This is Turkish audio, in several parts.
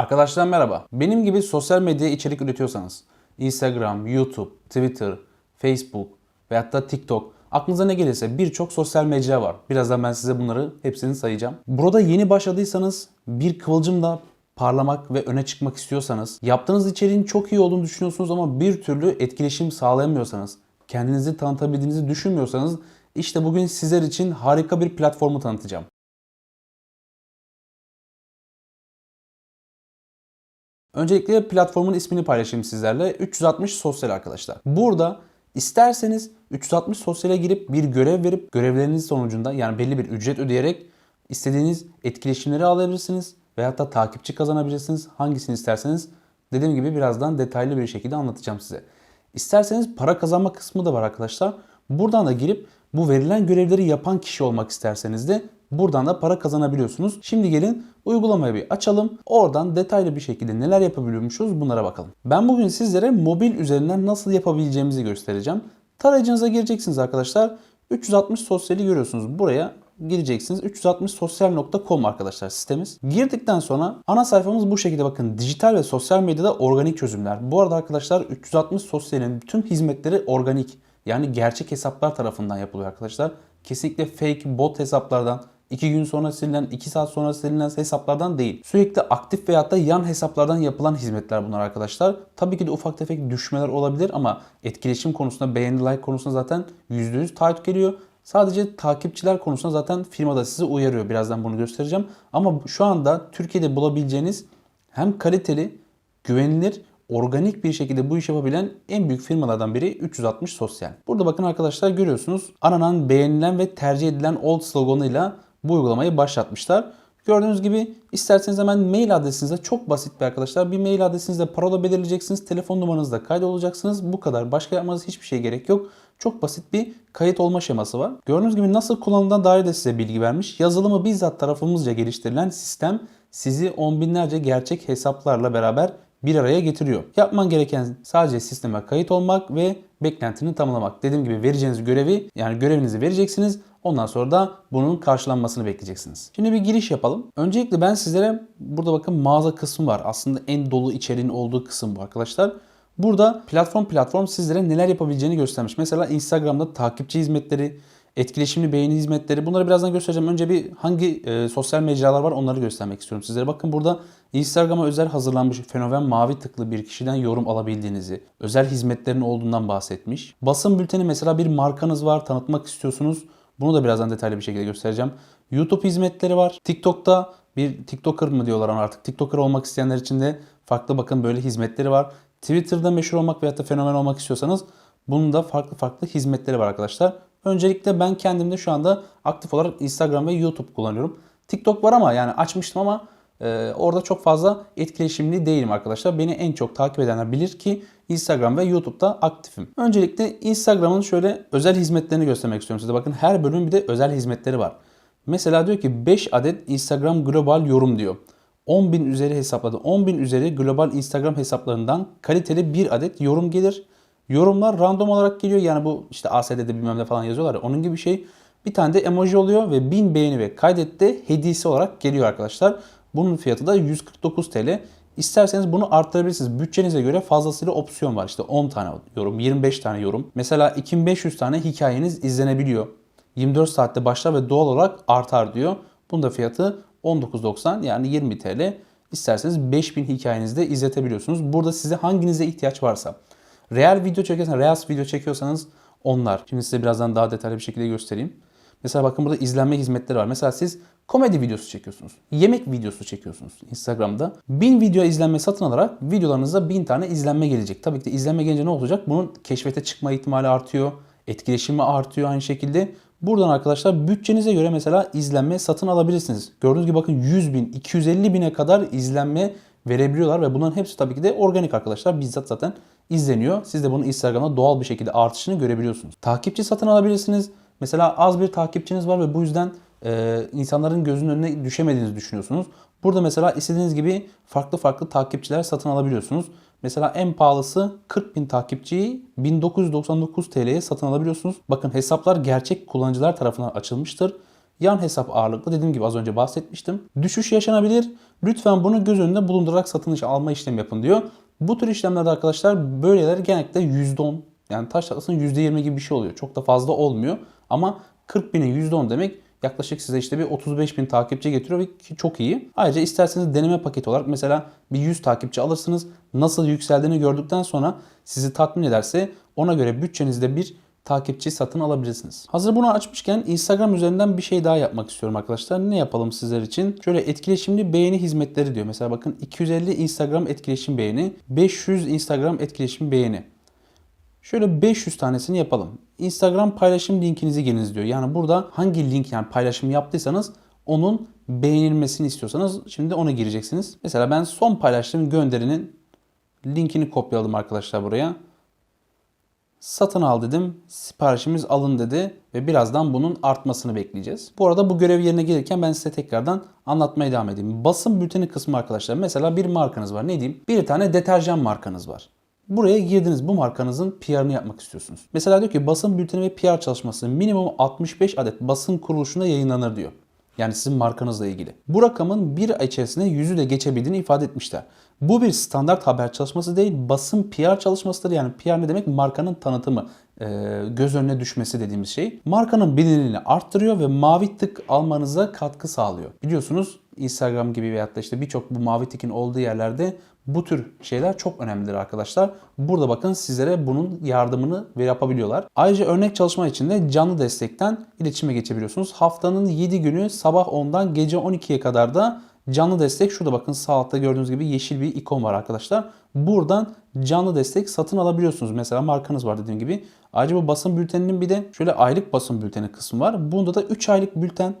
Arkadaşlar merhaba. Benim gibi sosyal medya içerik üretiyorsanız Instagram, YouTube, Twitter, Facebook veyahut da TikTok aklınıza ne gelirse birçok sosyal medya var. Birazdan ben size bunları hepsini sayacağım. Burada yeni başladıysanız bir kıvılcımla parlamak ve öne çıkmak istiyorsanız, yaptığınız içeriğin çok iyi olduğunu düşünüyorsunuz ama bir türlü etkileşim sağlayamıyorsanız, kendinizi tanıtabildiğinizi düşünmüyorsanız işte bugün sizler için harika bir platformu tanıtacağım. Öncelikle platformun ismini paylaşayım sizlerle. 360 Sosyal arkadaşlar. Burada isterseniz 360 Sosyal'e girip bir görev verip görevleriniz sonucunda yani belli bir ücret ödeyerek istediğiniz etkileşimleri alabilirsiniz veyahut da takipçi kazanabilirsiniz. Hangisini isterseniz dediğim gibi birazdan detaylı bir şekilde anlatacağım size. İsterseniz para kazanma kısmı da var arkadaşlar. Buradan da girip bu verilen görevleri yapan kişi olmak isterseniz de buradan da para kazanabiliyorsunuz. Şimdi gelin uygulamayı bir açalım. Oradan detaylı bir şekilde neler yapabiliyormuşuz bunlara bakalım. Ben bugün sizlere mobil üzerinden nasıl yapabileceğimizi göstereceğim. Tarayıcınıza gireceksiniz arkadaşlar. 360 sosyali görüyorsunuz. Buraya gireceksiniz. 360sosyal.com arkadaşlar sitemiz. Girdikten sonra ana sayfamız bu şekilde bakın. Dijital ve sosyal medyada organik çözümler. Bu arada arkadaşlar 360 sosyalin tüm hizmetleri organik. Yani gerçek hesaplar tarafından yapılıyor arkadaşlar. Kesinlikle fake bot hesaplardan 2 gün sonra silinen, 2 saat sonra silinen hesaplardan değil. Sürekli aktif veyahut da yan hesaplardan yapılan hizmetler bunlar arkadaşlar. Tabii ki de ufak tefek düşmeler olabilir ama etkileşim konusunda, beğeni like konusunda zaten %100 taahhüt geliyor. Sadece takipçiler konusunda zaten firma da sizi uyarıyor. Birazdan bunu göstereceğim. Ama şu anda Türkiye'de bulabileceğiniz hem kaliteli, güvenilir, organik bir şekilde bu iş yapabilen en büyük firmalardan biri 360 Sosyal. Burada bakın arkadaşlar görüyorsunuz aranan, beğenilen ve tercih edilen old sloganıyla bu uygulamayı başlatmışlar. Gördüğünüz gibi isterseniz hemen mail adresinize çok basit bir arkadaşlar. Bir mail adresinizde parola belirleyeceksiniz. Telefon numaranızda kaydolacaksınız. Bu kadar. Başka yapmanız hiçbir şey gerek yok. Çok basit bir kayıt olma şeması var. Gördüğünüz gibi nasıl kullanıldığına dair de size bilgi vermiş. Yazılımı bizzat tarafımızca geliştirilen sistem sizi on binlerce gerçek hesaplarla beraber bir araya getiriyor. Yapman gereken sadece sisteme kayıt olmak ve beklentini tamamlamak. Dediğim gibi vereceğiniz görevi yani görevinizi vereceksiniz. Ondan sonra da bunun karşılanmasını bekleyeceksiniz. Şimdi bir giriş yapalım. Öncelikle ben sizlere burada bakın mağaza kısmı var. Aslında en dolu içeriğin olduğu kısım bu arkadaşlar. Burada platform platform sizlere neler yapabileceğini göstermiş. Mesela Instagram'da takipçi hizmetleri, etkileşimli beğeni hizmetleri bunları birazdan göstereceğim. Önce bir hangi e, sosyal mecralar var onları göstermek istiyorum sizlere. Bakın burada Instagram'a özel hazırlanmış fenomen mavi tıklı bir kişiden yorum alabildiğinizi, özel hizmetlerin olduğundan bahsetmiş. Basın bülteni mesela bir markanız var, tanıtmak istiyorsunuz. Bunu da birazdan detaylı bir şekilde göstereceğim. YouTube hizmetleri var. TikTok'ta bir TikToker mı diyorlar ona artık. TikToker olmak isteyenler için de farklı bakın böyle hizmetleri var. Twitter'da meşhur olmak veyahut da fenomen olmak istiyorsanız bunun da farklı farklı hizmetleri var arkadaşlar. Öncelikle ben kendimde şu anda aktif olarak Instagram ve YouTube kullanıyorum. TikTok var ama yani açmıştım ama e, orada çok fazla etkileşimli değilim arkadaşlar. Beni en çok takip edenler bilir ki Instagram ve YouTube'da aktifim. Öncelikle Instagram'ın şöyle özel hizmetlerini göstermek istiyorum size. Bakın her bölümün bir de özel hizmetleri var. Mesela diyor ki 5 adet Instagram global yorum diyor. 10.000 üzeri hesapladı. 10.000 üzeri global Instagram hesaplarından kaliteli bir adet yorum gelir. Yorumlar random olarak geliyor. Yani bu işte ASD'de bilmem ne falan yazıyorlar ya onun gibi bir şey. Bir tane de emoji oluyor ve 1000 beğeni ve kaydetti hediyesi olarak geliyor arkadaşlar. Bunun fiyatı da 149 TL. İsterseniz bunu arttırabilirsiniz. Bütçenize göre fazlasıyla opsiyon var. İşte 10 tane yorum, 25 tane yorum. Mesela 2500 tane hikayeniz izlenebiliyor. 24 saatte başlar ve doğal olarak artar diyor. Bunun da fiyatı 19.90 yani 20 TL. İsterseniz 5000 hikayenizde izletebiliyorsunuz. Burada size hanginize ihtiyaç varsa. Real video çekiyorsanız, Reels video çekiyorsanız onlar. Şimdi size birazdan daha detaylı bir şekilde göstereyim. Mesela bakın burada izlenme hizmetleri var. Mesela siz komedi videosu çekiyorsunuz. Yemek videosu çekiyorsunuz Instagram'da. 1000 video izlenme satın alarak videolarınıza 1000 tane izlenme gelecek. Tabii ki de izlenme gelince ne olacak? Bunun keşfete çıkma ihtimali artıyor. Etkileşimi artıyor aynı şekilde. Buradan arkadaşlar bütçenize göre mesela izlenme satın alabilirsiniz. Gördüğünüz gibi bakın 100 bin, 250 bine kadar izlenme verebiliyorlar ve bunların hepsi tabii ki de organik arkadaşlar. Bizzat zaten izleniyor. Siz de bunun Instagram'da doğal bir şekilde artışını görebiliyorsunuz. Takipçi satın alabilirsiniz. Mesela az bir takipçiniz var ve bu yüzden e, insanların gözünün önüne düşemediğinizi düşünüyorsunuz. Burada mesela istediğiniz gibi farklı farklı takipçiler satın alabiliyorsunuz. Mesela en pahalısı 40 bin takipçiyi 1999 TL'ye satın alabiliyorsunuz. Bakın hesaplar gerçek kullanıcılar tarafından açılmıştır. Yan hesap ağırlıklı dediğim gibi az önce bahsetmiştim. Düşüş yaşanabilir. Lütfen bunu göz önünde bulundurarak satın alma işlemi yapın diyor. Bu tür işlemlerde arkadaşlar böyleler genellikle %10 yani taş çatlasının %20 gibi bir şey oluyor. Çok da fazla olmuyor. Ama 40 binin %10 demek yaklaşık size işte bir 35 bin takipçi getiriyor ve ki çok iyi. Ayrıca isterseniz deneme paketi olarak mesela bir 100 takipçi alırsınız. Nasıl yükseldiğini gördükten sonra sizi tatmin ederse ona göre bütçenizde bir takipçi satın alabilirsiniz. Hazır bunu açmışken Instagram üzerinden bir şey daha yapmak istiyorum arkadaşlar. Ne yapalım sizler için? Şöyle etkileşimli beğeni hizmetleri diyor. Mesela bakın 250 Instagram etkileşim beğeni, 500 Instagram etkileşim beğeni. Şöyle 500 tanesini yapalım. Instagram paylaşım linkinizi giriniz diyor. Yani burada hangi link yani paylaşım yaptıysanız onun beğenilmesini istiyorsanız şimdi ona gireceksiniz. Mesela ben son paylaştığım gönderinin linkini kopyaladım arkadaşlar buraya. Satın al dedim. Siparişimiz alın dedi ve birazdan bunun artmasını bekleyeceğiz. Bu arada bu görev yerine gelirken ben size tekrardan anlatmaya devam edeyim. Basın bülteni kısmı arkadaşlar. Mesela bir markanız var. Ne diyeyim? Bir tane deterjan markanız var. Buraya girdiniz bu markanızın PR'ını yapmak istiyorsunuz. Mesela diyor ki basın bülteni ve PR çalışması minimum 65 adet basın kuruluşunda yayınlanır diyor. Yani sizin markanızla ilgili. Bu rakamın bir ay içerisinde yüzü de geçebildiğini ifade etmişler. Bu bir standart haber çalışması değil, basın PR çalışmasıdır. Yani PR ne demek? Markanın tanıtımı, e, göz önüne düşmesi dediğimiz şey. Markanın bilinirliğini arttırıyor ve mavi tık almanıza katkı sağlıyor. Biliyorsunuz Instagram gibi veyahut da işte birçok bu mavi tikin olduğu yerlerde bu tür şeyler çok önemlidir arkadaşlar. Burada bakın sizlere bunun yardımını ve yapabiliyorlar. Ayrıca örnek çalışma için de canlı destekten iletişime geçebiliyorsunuz. Haftanın 7 günü sabah 10'dan gece 12'ye kadar da canlı destek. Şurada bakın sağ altta gördüğünüz gibi yeşil bir ikon var arkadaşlar. Buradan canlı destek satın alabiliyorsunuz. Mesela markanız var dediğim gibi. Ayrıca bu basın bülteninin bir de şöyle aylık basın bülteni kısmı var. Bunda da 3 aylık bülten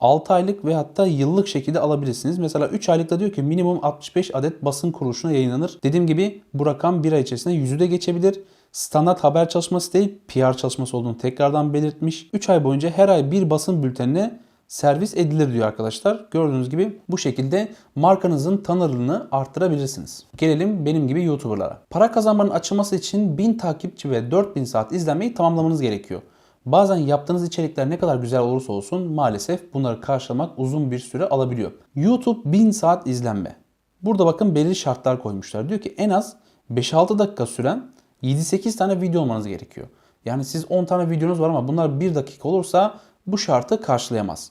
6 aylık ve hatta yıllık şekilde alabilirsiniz. Mesela 3 aylıkta diyor ki minimum 65 adet basın kuruluşuna yayınlanır. Dediğim gibi bu rakam 1 ay içerisinde yüzü de geçebilir. Standart haber çalışması değil PR çalışması olduğunu tekrardan belirtmiş. 3 ay boyunca her ay bir basın bültenine servis edilir diyor arkadaşlar. Gördüğünüz gibi bu şekilde markanızın tanırlığını arttırabilirsiniz. Gelelim benim gibi YouTuber'lara. Para kazanmanın açılması için 1000 takipçi ve 4000 saat izlenmeyi tamamlamanız gerekiyor. Bazen yaptığınız içerikler ne kadar güzel olursa olsun maalesef bunları karşılamak uzun bir süre alabiliyor. YouTube 1000 saat izlenme. Burada bakın belirli şartlar koymuşlar. Diyor ki en az 5-6 dakika süren 7-8 tane video olmanız gerekiyor. Yani siz 10 tane videonuz var ama bunlar 1 dakika olursa bu şartı karşılayamaz.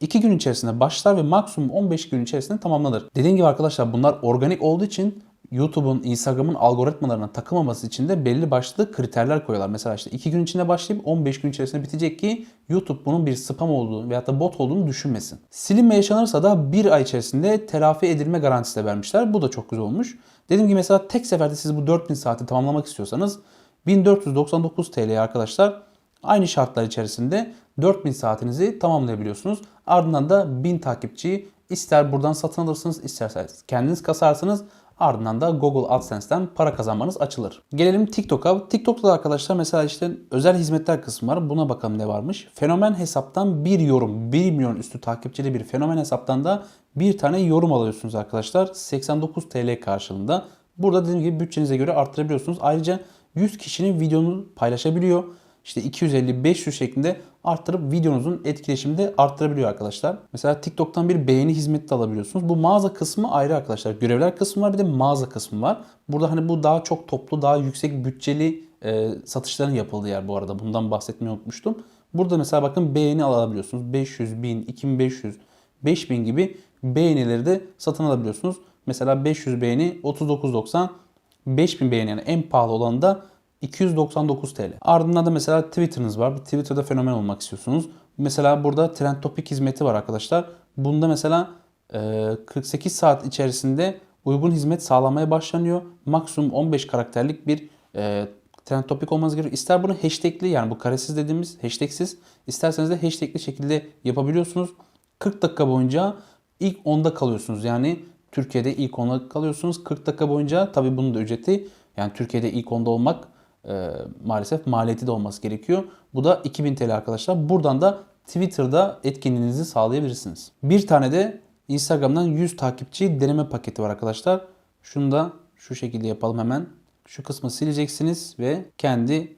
2 gün içerisinde başlar ve maksimum 15 gün içerisinde tamamlanır. Dediğim gibi arkadaşlar bunlar organik olduğu için YouTube'un, Instagram'ın algoritmalarına takılmaması için de belli başlı kriterler koyuyorlar. Mesela işte 2 gün içinde başlayıp 15 gün içerisinde bitecek ki YouTube bunun bir spam olduğunu veyahut da bot olduğunu düşünmesin. Silinme yaşanırsa da 1 ay içerisinde telafi edilme garantisi de vermişler. Bu da çok güzel olmuş. Dediğim gibi mesela tek seferde siz bu 4000 saati tamamlamak istiyorsanız 1499 TL arkadaşlar aynı şartlar içerisinde 4000 saatinizi tamamlayabiliyorsunuz. Ardından da 1000 takipçiyi ister buradan satın alırsınız isterseniz kendiniz kasarsınız. Ardından da Google AdSense'den para kazanmanız açılır. Gelelim TikTok'a. TikTok'ta da arkadaşlar mesela işte özel hizmetler kısmı var. Buna bakalım ne varmış. Fenomen hesaptan bir yorum. 1 milyon üstü takipçili bir fenomen hesaptan da bir tane yorum alıyorsunuz arkadaşlar. 89 TL karşılığında. Burada dediğim gibi bütçenize göre arttırabiliyorsunuz. Ayrıca 100 kişinin videonu paylaşabiliyor işte 250-500 şeklinde arttırıp videonuzun etkileşimini de arttırabiliyor arkadaşlar. Mesela TikTok'tan bir beğeni hizmeti de alabiliyorsunuz. Bu mağaza kısmı ayrı arkadaşlar. Görevler kısmı var bir de mağaza kısmı var. Burada hani bu daha çok toplu, daha yüksek bütçeli e, satışların yapıldığı yer bu arada. Bundan bahsetmeyi unutmuştum. Burada mesela bakın beğeni alabiliyorsunuz. 500, 1000, 2500, 5000 gibi beğenileri de satın alabiliyorsunuz. Mesela 500 beğeni 39.90, 5000 beğeni yani en pahalı olan da 299 TL. Ardından da mesela Twitter'ınız var. Twitter'da fenomen olmak istiyorsunuz. Mesela burada Trend Topic hizmeti var arkadaşlar. Bunda mesela 48 saat içerisinde uygun hizmet sağlamaya başlanıyor. Maksimum 15 karakterlik bir trend topik olmanız gerekiyor. İster bunu hashtagli yani bu karesiz dediğimiz hashtagsiz isterseniz de hashtagli şekilde yapabiliyorsunuz. 40 dakika boyunca ilk 10'da kalıyorsunuz. Yani Türkiye'de ilk 10'da kalıyorsunuz. 40 dakika boyunca tabii bunun da ücreti yani Türkiye'de ilk 10'da olmak e, maalesef maliyeti de olması gerekiyor. Bu da 2000 TL arkadaşlar. Buradan da Twitter'da etkinliğinizi sağlayabilirsiniz. Bir tane de Instagram'dan 100 takipçi deneme paketi var arkadaşlar. Şunu da şu şekilde yapalım hemen. Şu kısmı sileceksiniz ve kendi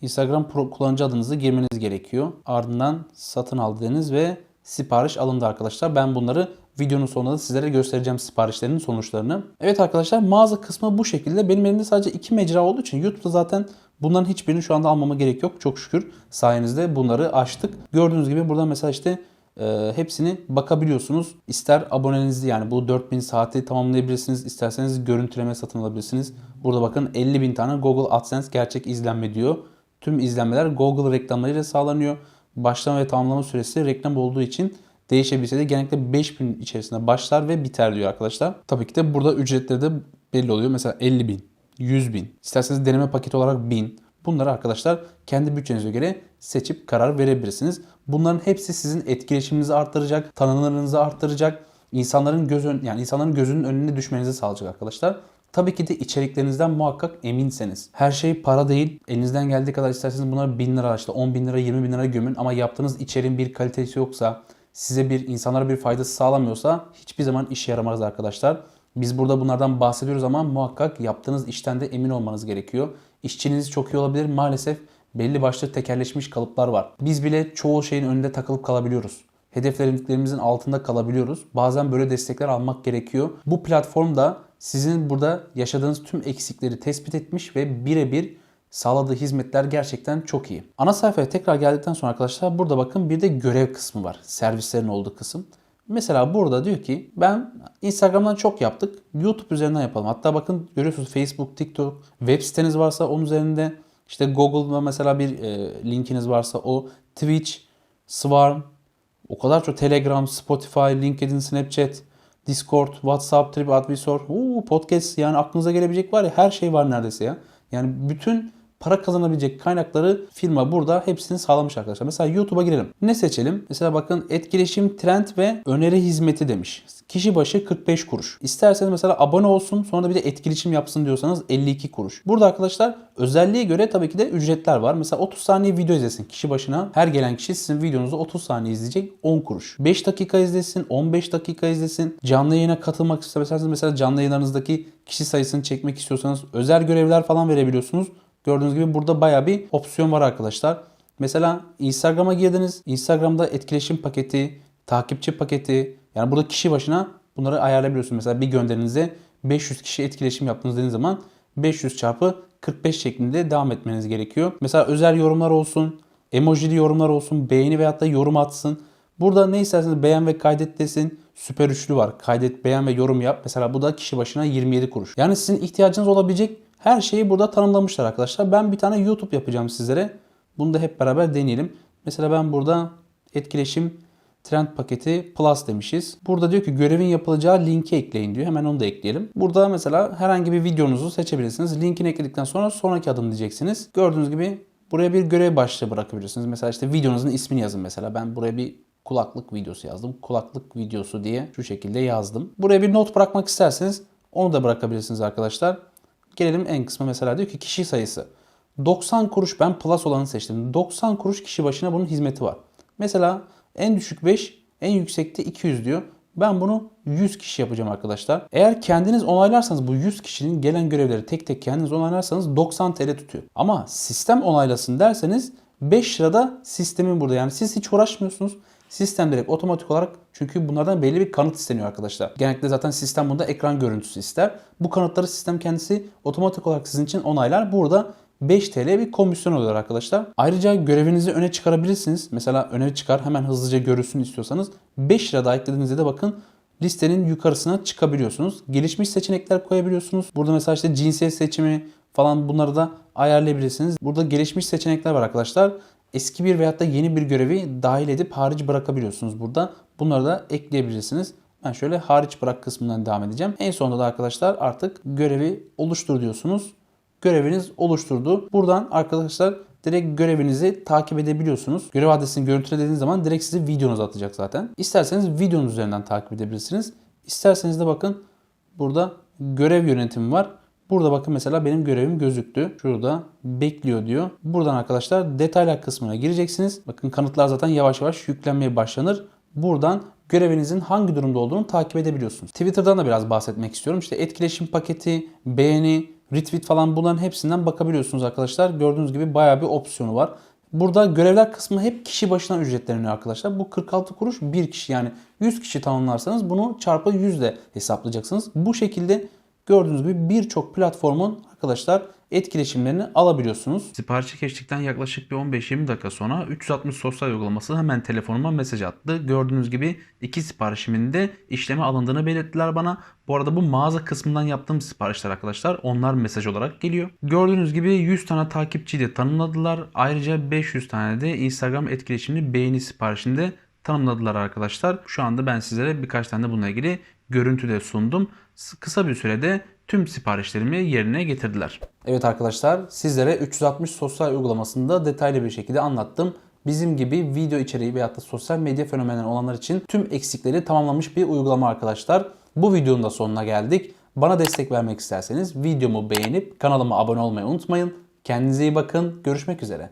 Instagram kullanıcı adınızı girmeniz gerekiyor. Ardından satın aldığınız ve sipariş alındı arkadaşlar. Ben bunları Videonun sonunda da sizlere göstereceğim siparişlerinin sonuçlarını. Evet arkadaşlar mağaza kısmı bu şekilde. Benim elimde sadece iki mecra olduğu için YouTube'da zaten bunların hiçbirini şu anda almama gerek yok. Çok şükür sayenizde bunları açtık. Gördüğünüz gibi burada mesela işte e, hepsini bakabiliyorsunuz. İster abonenizi yani bu 4000 saati tamamlayabilirsiniz. İsterseniz görüntüleme satın alabilirsiniz. Burada bakın 50.000 tane Google AdSense gerçek izlenme diyor. Tüm izlenmeler Google reklamlarıyla sağlanıyor. Başlama ve tamamlama süresi reklam olduğu için değişebilse de genellikle 5 gün içerisinde başlar ve biter diyor arkadaşlar. Tabii ki de burada ücretleri de belli oluyor. Mesela 50 bin, 100 bin, isterseniz deneme paketi olarak 1000. Bunları arkadaşlar kendi bütçenize göre seçip karar verebilirsiniz. Bunların hepsi sizin etkileşiminizi arttıracak, tanınırlığınızı arttıracak, insanların göz ön, yani insanların gözünün önüne düşmenizi sağlayacak arkadaşlar. Tabii ki de içeriklerinizden muhakkak eminseniz. Her şey para değil. Elinizden geldiği kadar isterseniz bunları 1000 lira işte 10 bin lira 20 bin lira gömün ama yaptığınız içeriğin bir kalitesi yoksa size bir insanlara bir faydası sağlamıyorsa hiçbir zaman işe yaramaz arkadaşlar. Biz burada bunlardan bahsediyoruz ama muhakkak yaptığınız işten de emin olmanız gerekiyor. İşçiniz çok iyi olabilir maalesef belli başlı tekerleşmiş kalıplar var. Biz bile çoğu şeyin önünde takılıp kalabiliyoruz. Hedeflerimizin altında kalabiliyoruz. Bazen böyle destekler almak gerekiyor. Bu platformda sizin burada yaşadığınız tüm eksikleri tespit etmiş ve birebir sağladığı hizmetler gerçekten çok iyi. Ana sayfaya tekrar geldikten sonra arkadaşlar burada bakın bir de görev kısmı var. Servislerin olduğu kısım. Mesela burada diyor ki ben Instagram'dan çok yaptık. YouTube üzerinden yapalım. Hatta bakın görüyorsunuz Facebook, TikTok, web siteniz varsa onun üzerinde işte Google'da mesela bir e, linkiniz varsa o Twitch, Swarm, o kadar çok Telegram, Spotify, LinkedIn, Snapchat, Discord, WhatsApp, TripAdvisor, uuu, podcast yani aklınıza gelebilecek var ya her şey var neredeyse ya. Yani bütün para kazanabilecek kaynakları firma burada hepsini sağlamış arkadaşlar. Mesela YouTube'a girelim. Ne seçelim? Mesela bakın etkileşim, trend ve öneri hizmeti demiş. Kişi başı 45 kuruş. İsterseniz mesela abone olsun sonra da bir de etkileşim yapsın diyorsanız 52 kuruş. Burada arkadaşlar özelliğe göre tabii ki de ücretler var. Mesela 30 saniye video izlesin kişi başına. Her gelen kişi sizin videonuzu 30 saniye izleyecek 10 kuruş. 5 dakika izlesin, 15 dakika izlesin. Canlı yayına katılmak isterseniz mesela canlı yayınlarınızdaki kişi sayısını çekmek istiyorsanız özel görevler falan verebiliyorsunuz. Gördüğünüz gibi burada baya bir opsiyon var arkadaşlar. Mesela Instagram'a girdiniz. Instagram'da etkileşim paketi, takipçi paketi. Yani burada kişi başına bunları ayarlayabiliyorsunuz. Mesela bir gönderinize 500 kişi etkileşim yaptığınız dediğiniz zaman 500 çarpı 45 şeklinde devam etmeniz gerekiyor. Mesela özel yorumlar olsun, emojili yorumlar olsun, beğeni veyahut da yorum atsın. Burada ne isterseniz beğen ve kaydet desin. Süper üçlü var. Kaydet, beğen ve yorum yap. Mesela bu da kişi başına 27 kuruş. Yani sizin ihtiyacınız olabilecek her şeyi burada tanımlamışlar arkadaşlar. Ben bir tane YouTube yapacağım sizlere. Bunu da hep beraber deneyelim. Mesela ben burada etkileşim trend paketi plus demişiz. Burada diyor ki görevin yapılacağı linki ekleyin diyor. Hemen onu da ekleyelim. Burada mesela herhangi bir videonuzu seçebilirsiniz. Linkini ekledikten sonra sonraki adım diyeceksiniz. Gördüğünüz gibi buraya bir görev başlığı bırakabilirsiniz. Mesela işte videonuzun ismini yazın mesela. Ben buraya bir kulaklık videosu yazdım. Kulaklık videosu diye şu şekilde yazdım. Buraya bir not bırakmak isterseniz onu da bırakabilirsiniz arkadaşlar. Gelelim en kısmı mesela diyor ki kişi sayısı. 90 kuruş ben plus olanı seçtim. 90 kuruş kişi başına bunun hizmeti var. Mesela en düşük 5, en yüksekte 200 diyor. Ben bunu 100 kişi yapacağım arkadaşlar. Eğer kendiniz onaylarsanız bu 100 kişinin gelen görevleri tek tek kendiniz onaylarsanız 90 TL tutuyor. Ama sistem onaylasın derseniz 5 lirada sistemin burada. Yani siz hiç uğraşmıyorsunuz. Sistem direkt otomatik olarak çünkü bunlardan belli bir kanıt isteniyor arkadaşlar. Genellikle zaten sistem bunda ekran görüntüsü ister. Bu kanıtları sistem kendisi otomatik olarak sizin için onaylar. Burada 5 TL bir komisyon oluyor arkadaşlar. Ayrıca görevinizi öne çıkarabilirsiniz. Mesela öne çıkar hemen hızlıca görülsün istiyorsanız 5 lira daha eklediğinizde de bakın listenin yukarısına çıkabiliyorsunuz. Gelişmiş seçenekler koyabiliyorsunuz. Burada mesela işte cinsiyet seçimi falan bunları da ayarlayabilirsiniz. Burada gelişmiş seçenekler var arkadaşlar eski bir veyahut da yeni bir görevi dahil edip hariç bırakabiliyorsunuz burada. Bunları da ekleyebilirsiniz. Ben şöyle hariç bırak kısmından devam edeceğim. En sonunda da arkadaşlar artık görevi oluştur diyorsunuz. Göreviniz oluşturdu. Buradan arkadaşlar direkt görevinizi takip edebiliyorsunuz. Görev adresini görüntülediğiniz zaman direkt sizi videonuza atacak zaten. İsterseniz videonuz üzerinden takip edebilirsiniz. İsterseniz de bakın burada görev yönetimi var. Burada bakın mesela benim görevim gözüktü. Şurada bekliyor diyor. Buradan arkadaşlar detaylar kısmına gireceksiniz. Bakın kanıtlar zaten yavaş yavaş yüklenmeye başlanır. Buradan görevinizin hangi durumda olduğunu takip edebiliyorsunuz. Twitter'dan da biraz bahsetmek istiyorum. İşte etkileşim paketi, beğeni, retweet falan bunların hepsinden bakabiliyorsunuz arkadaşlar. Gördüğünüz gibi bayağı bir opsiyonu var. Burada görevler kısmı hep kişi başına ücretleniyor arkadaşlar. Bu 46 kuruş bir kişi yani 100 kişi tamamlarsanız bunu çarpı 100 ile hesaplayacaksınız. Bu şekilde gördüğünüz gibi birçok platformun arkadaşlar etkileşimlerini alabiliyorsunuz. Siparişi geçtikten yaklaşık bir 15-20 dakika sonra 360 sosyal uygulaması hemen telefonuma mesaj attı. Gördüğünüz gibi iki siparişimin de işleme alındığını belirttiler bana. Bu arada bu mağaza kısmından yaptığım siparişler arkadaşlar. Onlar mesaj olarak geliyor. Gördüğünüz gibi 100 tane takipçiyi de tanımladılar. Ayrıca 500 tane de Instagram etkileşimli beğeni siparişinde tanımladılar arkadaşlar. Şu anda ben sizlere birkaç tane de bununla ilgili görüntü de sundum. Kısa bir sürede tüm siparişlerimi yerine getirdiler. Evet arkadaşlar sizlere 360 sosyal uygulamasında detaylı bir şekilde anlattım. Bizim gibi video içeriği veyahut da sosyal medya fenomenleri olanlar için tüm eksikleri tamamlamış bir uygulama arkadaşlar. Bu videonun da sonuna geldik. Bana destek vermek isterseniz videomu beğenip kanalıma abone olmayı unutmayın. Kendinize iyi bakın. Görüşmek üzere.